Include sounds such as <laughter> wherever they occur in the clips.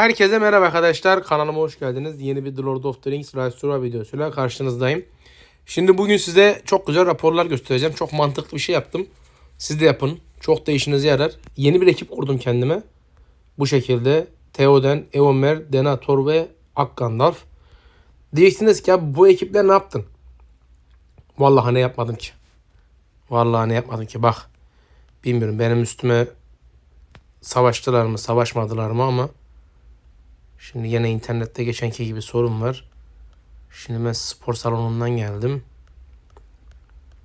Herkese merhaba arkadaşlar. Kanalıma hoş geldiniz. Yeni bir The Lord of the Rings Rise videosuyla karşınızdayım. Şimdi bugün size çok güzel raporlar göstereceğim. Çok mantıklı bir şey yaptım. Siz de yapın. Çok da işinize yarar. Yeni bir ekip kurdum kendime. Bu şekilde. Theoden, Eomer, Denethor ve Akgandalf. Diyeceksiniz ki abi bu ekipler ne yaptın? Vallahi ne yapmadım ki. Vallahi ne yapmadım ki. Bak. Bilmiyorum benim üstüme savaştılar mı savaşmadılar mı ama Şimdi yine internette geçenki gibi sorun var. Şimdi ben spor salonundan geldim.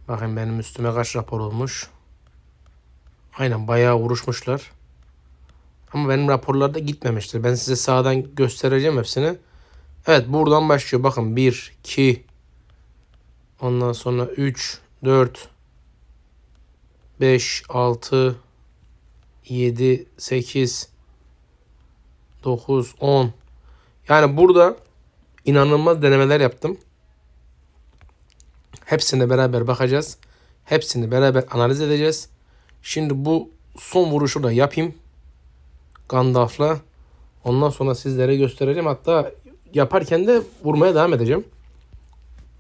Bakın benim üstüme kaç rapor olmuş. Aynen bayağı vuruşmuşlar. Ama benim raporlarda gitmemiştir. Ben size sağdan göstereceğim hepsini. Evet buradan başlıyor. Bakın 1, 2, ondan sonra 3, 4, 5, 6, 7, 8, 9, 10. Yani burada inanılmaz denemeler yaptım. Hepsine beraber bakacağız. Hepsini beraber analiz edeceğiz. Şimdi bu son vuruşu da yapayım. Gandalf'la. Ondan sonra sizlere göstereceğim. Hatta yaparken de vurmaya devam edeceğim.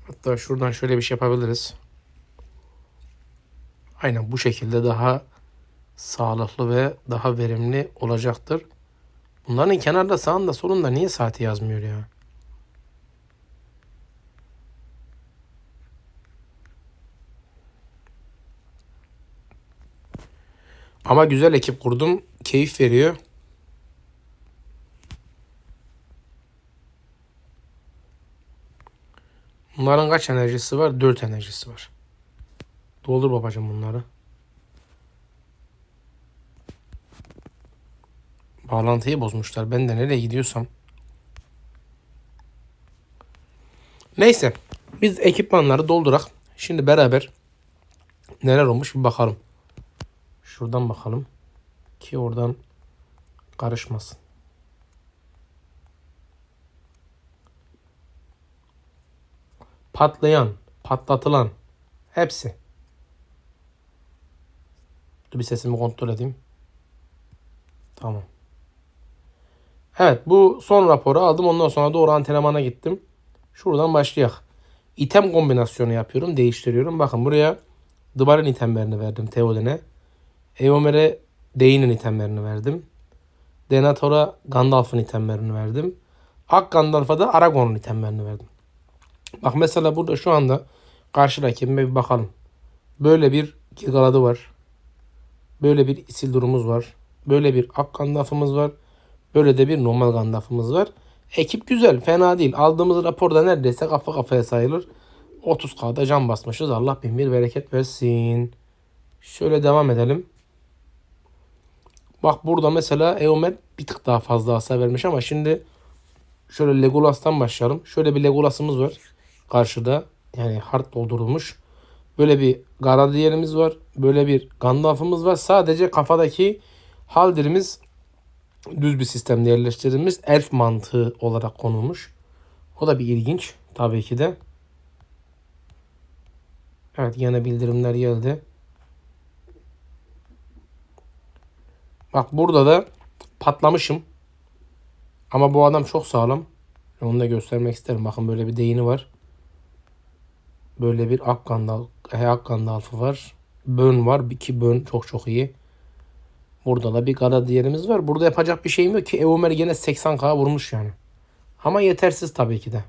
Hatta şuradan şöyle bir şey yapabiliriz. Aynen bu şekilde daha sağlıklı ve daha verimli olacaktır. Bunların kenarda sağında solunda niye saati yazmıyor ya? Ama güzel ekip kurdum. Keyif veriyor. Bunların kaç enerjisi var? 4 enerjisi var. Doldur babacığım bunları. Bağlantıyı bozmuşlar. Ben de nereye gidiyorsam. Neyse. Biz ekipmanları doldurak. Şimdi beraber neler olmuş bir bakalım. Şuradan bakalım. Ki oradan karışmasın. Patlayan, patlatılan hepsi. Dur bir sesimi kontrol edeyim. Tamam. Evet bu son raporu aldım. Ondan sonra doğru antrenmana gittim. Şuradan başlayak. İtem kombinasyonu yapıyorum. Değiştiriyorum. Bakın buraya Dıbar'ın itemlerini verdim Theoden'e. Eomer'e Dane'in itemlerini verdim. Denethor'a Gandalf'ın itemlerini verdim. Ak Gandalf'a da Aragorn'un itemlerini verdim. Bak mesela burada şu anda karşı rakibime bir bakalım. Böyle bir Gilgalad'ı var. Böyle bir Isildur'umuz var. Böyle bir Ak Gandalf'ımız var. Böyle de bir normal Gandalf'ımız var. Ekip güzel, fena değil. Aldığımız raporda neredeyse kafa kafaya sayılır. 30K'da can basmışız. Allah bin bir bereket versin. Şöyle devam edelim. Bak burada mesela Eomer bir tık daha fazla hasar vermiş ama şimdi şöyle Legolas'tan başlayalım. Şöyle bir Legolas'ımız var karşıda. Yani hard doldurulmuş. Böyle bir Galadriel'imiz var. Böyle bir Gandalf'ımız var. Sadece kafadaki Haldir'imiz düz bir sistemde yerleştirilmiş elf mantığı olarak konulmuş. O da bir ilginç tabii ki de. Evet yine bildirimler geldi. Bak burada da patlamışım. Ama bu adam çok sağlam. Onu da göstermek isterim. Bakın böyle bir değini var. Böyle bir ak gandal, e, ak gandalfı var. Bön var. İki bön çok çok iyi. Burada da bir kara diğerimiz var. Burada yapacak bir şeyim yok ki. Eomer gene 80k vurmuş yani. Ama yetersiz tabii ki de.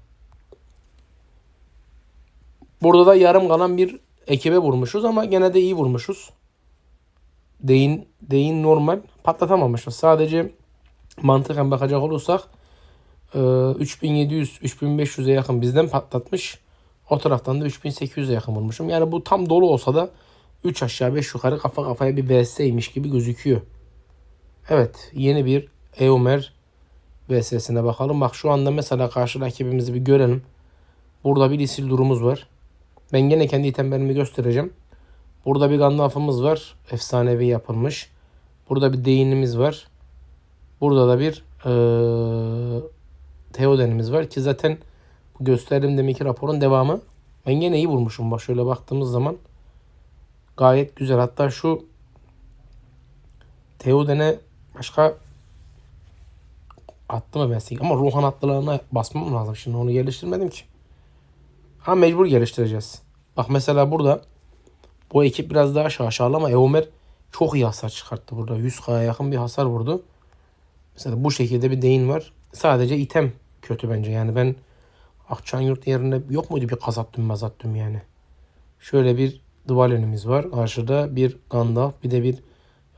Burada da yarım kalan bir ekibe vurmuşuz ama gene de iyi vurmuşuz. Deyin, deyin normal patlatamamışız. Sadece mantıken bakacak olursak 3700-3500'e yakın bizden patlatmış. O taraftan da 3800'e yakın vurmuşum. Yani bu tam dolu olsa da 3 aşağı 5 yukarı kafa kafaya bir VS'ymiş gibi gözüküyor. Evet yeni bir Eomer VS'sine bakalım. Bak şu anda mesela karşı rakibimizi bir görelim. Burada bir isil durumumuz var. Ben gene kendi itemlerimi göstereceğim. Burada bir Gandalf'ımız var. Efsanevi yapılmış. Burada bir değinimiz var. Burada da bir ee, Theoden'imiz var ki zaten bu gösterdiğim deminki raporun devamı. Ben gene iyi vurmuşum bak şöyle baktığımız zaman. Gayet güzel. Hatta şu Theoden'e başka Attı mı ben Ama Ruhan atlılarına basmam lazım. Şimdi onu geliştirmedim ki. Ha mecbur geliştireceğiz. Bak mesela burada bu ekip biraz daha şaşalı ama Eomer çok iyi hasar çıkarttı burada. 100k'ya yakın bir hasar vurdu. Mesela bu şekilde bir değin var. Sadece item kötü bence. Yani ben Akçan yurt yerine yok muydu bir kazattım mazattım yani. Şöyle bir Dvalen'imiz var. Karşıda bir Gandalf bir de bir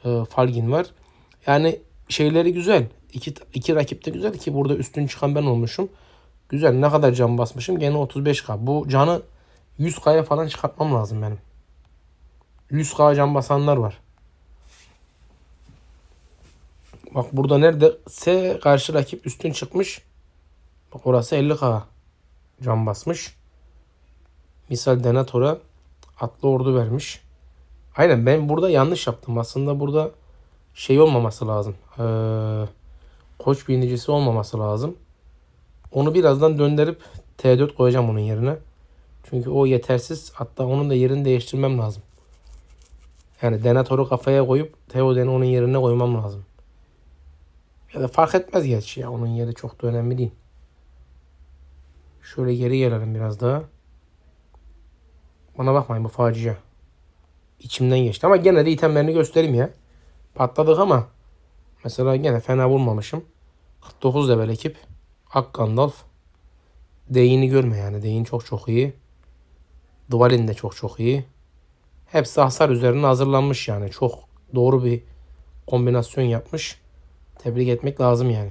e, Falgin var. Yani şeyleri güzel. İki, iki rakip de güzel ki burada üstün çıkan ben olmuşum. Güzel. Ne kadar can basmışım? Gene 35k. Bu canı 100k'ya falan çıkartmam lazım benim. 100k can basanlar var. Bak burada neredeyse karşı rakip üstün çıkmış. Bak orası 50k can basmış. Misal Denator'a atlı ordu vermiş. Aynen ben burada yanlış yaptım. Aslında burada şey olmaması lazım. Ee, koç binicisi olmaması lazım. Onu birazdan döndürüp T4 koyacağım onun yerine. Çünkü o yetersiz. Hatta onun da yerini değiştirmem lazım. Yani Denator'u kafaya koyup Theoden'i onun yerine koymam lazım. Ya da fark etmez gerçi ya. Onun yeri çok da önemli değil. Şöyle geri gelelim biraz daha. Bana bakmayın bu facia. İçimden geçti ama gene de itemlerini göstereyim ya. Patladık ama mesela gene fena vurmamışım. 49 level ekip. Ak Gandalf. Değini görme yani. Değin çok çok iyi. Dvalin de çok çok iyi. Hepsi hasar üzerine hazırlanmış yani. Çok doğru bir kombinasyon yapmış. Tebrik etmek lazım yani.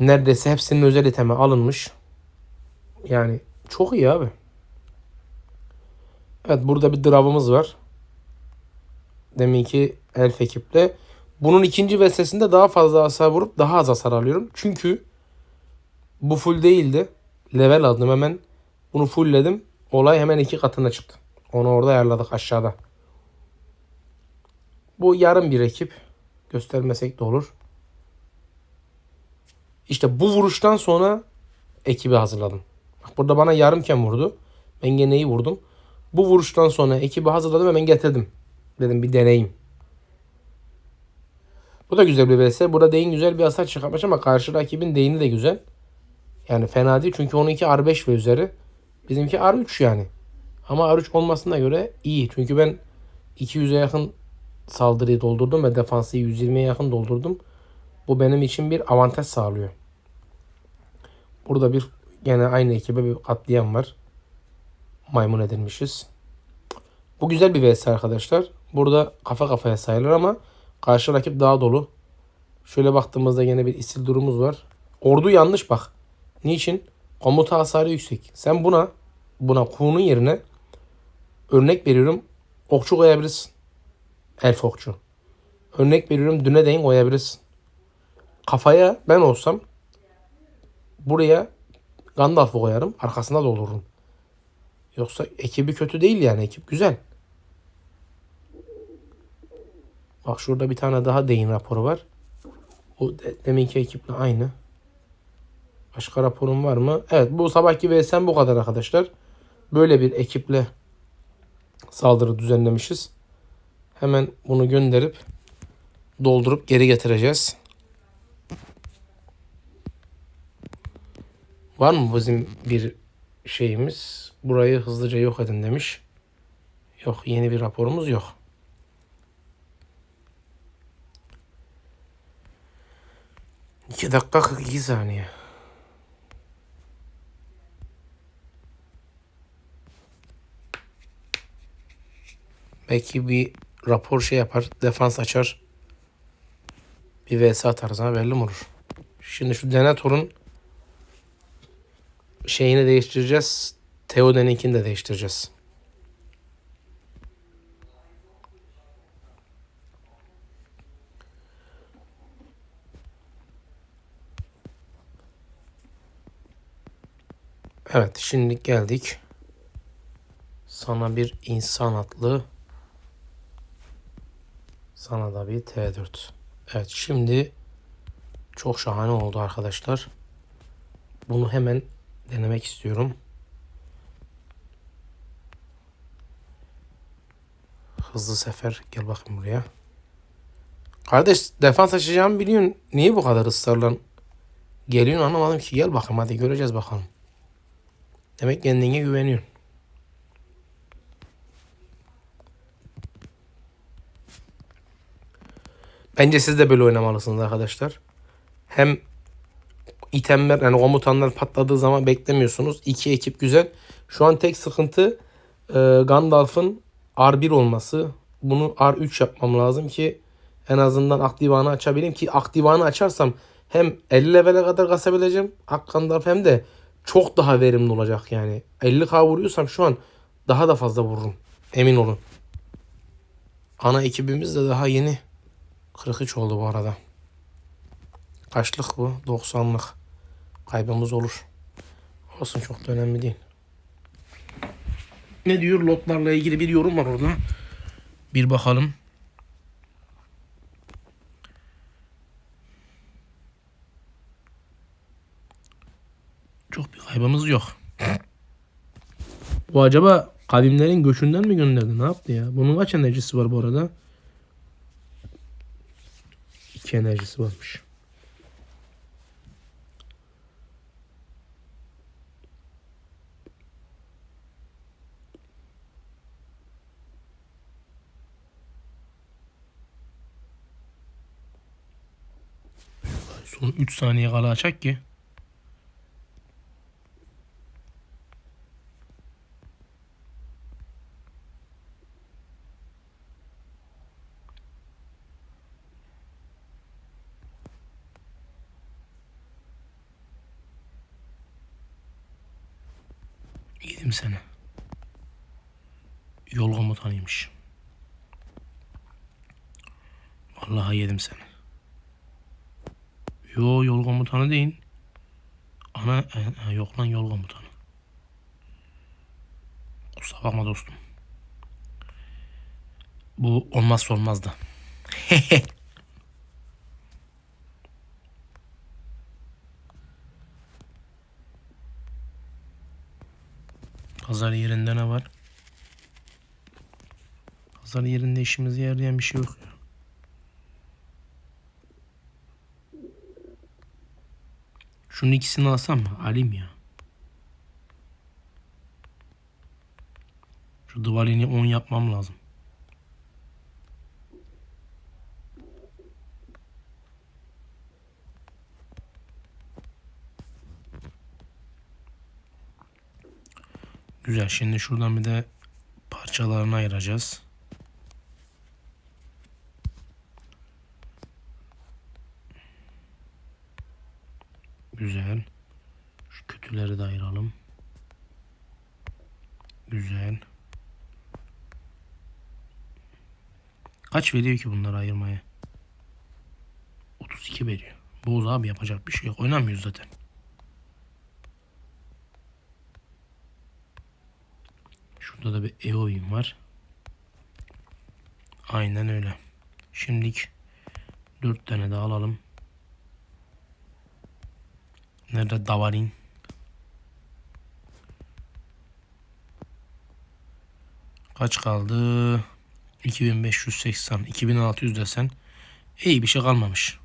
Neredeyse hepsinin özel itemi alınmış. Yani çok iyi abi. Evet burada bir dravımız var. Deminki elf ekiple. Bunun ikinci vesesinde daha fazla hasar vurup daha az hasar alıyorum. Çünkü bu full değildi. Level aldım hemen. Bunu fullledim. Olay hemen iki katına çıktı. Onu orada ayarladık aşağıda. Bu yarım bir ekip. Göstermesek de olur. İşte bu vuruştan sonra ekibi hazırladım. Bak burada bana yarımken vurdu. Ben gene iyi vurdum. Bu vuruştan sonra ekibi hazırladım hemen getirdim. Dedim bir deneyim. Bu da güzel bir vs. Burada Deyin güzel bir hasar çıkartmış ama karşı rakibin Deyin'i de güzel. Yani fena değil çünkü onunki R5 ve üzeri. Bizimki R3 yani. Ama R3 olmasına göre iyi. Çünkü ben 200'e yakın saldırıyı doldurdum ve defansı 120'ye yakın doldurdum. Bu benim için bir avantaj sağlıyor. Burada bir gene aynı ekibe bir katliam var. Maymun edilmişiz. Bu güzel bir vs arkadaşlar. Burada kafa kafaya sayılır ama karşı rakip daha dolu. Şöyle baktığımızda yine bir isil durumumuz var. Ordu yanlış bak. Niçin? Komuta hasarı yüksek. Sen buna buna kuğunun yerine örnek veriyorum okçu koyabilirsin. Elf okçu. Örnek veriyorum düne değin koyabilirsin. Kafaya ben olsam buraya Gandalf'ı koyarım. Arkasına doldururum. Yoksa ekibi kötü değil yani. Ekip güzel. Bak şurada bir tane daha deyin raporu var. O de, deminki ekiple aynı. Başka raporum var mı? Evet bu sabahki VSM bu kadar arkadaşlar. Böyle bir ekiple saldırı düzenlemişiz. Hemen bunu gönderip doldurup geri getireceğiz. Var mı bizim bir şeyimiz? Burayı hızlıca yok edin demiş. Yok yeni bir raporumuz yok. İki dakika 42 saniye. Belki bir rapor şey yapar. Defans açar. Bir vs atarız ha belli mi olur? Şimdi şu Denator'un şeyini değiştireceğiz. Theoden'inkini de değiştireceğiz. Evet şimdi geldik. Sana bir insan atlı. Sana da bir T4. Evet şimdi çok şahane oldu arkadaşlar. Bunu hemen denemek istiyorum. Hızlı sefer gel bakayım buraya. Kardeş defans açacağımı biliyorsun. Niye bu kadar ısrarla geliyorsun anlamadım ki. Gel bakalım hadi göreceğiz bakalım. Demek kendine güveniyorsun. Bence siz de böyle oynamalısınız arkadaşlar. Hem itemler yani komutanlar patladığı zaman beklemiyorsunuz. İki ekip güzel. Şu an tek sıkıntı e, Gandalf'ın R1 olması. Bunu R3 yapmam lazım ki en azından aktivanı açabileyim ki aktivanı açarsam hem 50 levele kadar kasabileceğim Gandalf hem de çok daha verimli olacak yani. 50k vuruyorsam şu an daha da fazla vururum. Emin olun. Ana ekibimiz de daha yeni. 43 oldu bu arada. Kaçlık bu? 90'lık. Kaybımız olur. Olsun çok da önemli değil. Ne diyor lotlarla ilgili bir yorum var orada. Bir bakalım. Çok bir kaybımız yok. Bu acaba kavimlerin göçünden mi gönderdi? Ne yaptı ya? Bunun kaç enerjisi var bu arada? İki enerjisi varmış. Son 3 saniye kala açak ki. Yedim seni. Yol komutanıymış. Vallahi yedim seni. Yo yol komutanı değil. Ana e, e, yok lan yol komutanı. Kusura bakma dostum. Bu olmazsa olmazdı. <laughs> Pazar yerinde ne var? Pazar yerinde işimize yarayan bir şey yok ya. Şunun ikisini alsam mı? Alayım ya. Şu duvalini 10 yapmam lazım. Güzel. Şimdi şuradan bir de parçalarını ayıracağız. Güzel. Şu kötüleri de ayıralım. Güzel. Kaç veriyor ki bunları ayırmaya? 32 veriyor. Boğuz abi yapacak bir şey yok. Oynamıyoruz zaten. Şurada da bir Eowyn var. Aynen öyle. Şimdilik 4 tane de alalım. Nerede Davarin? Kaç kaldı? 2580, 2600 desen iyi bir şey kalmamış.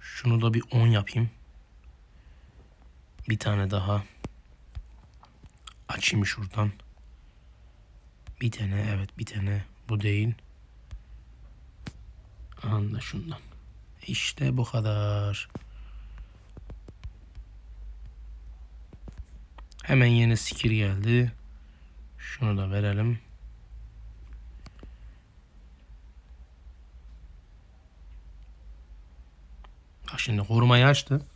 Şunu da bir 10 yapayım. Bir tane daha. Açayım şuradan. Bir tane evet bir tane. Bu değil. Anda şundan. İşte bu kadar. Hemen yeni skill geldi. Şunu da verelim. Bak şimdi korumayı açtı.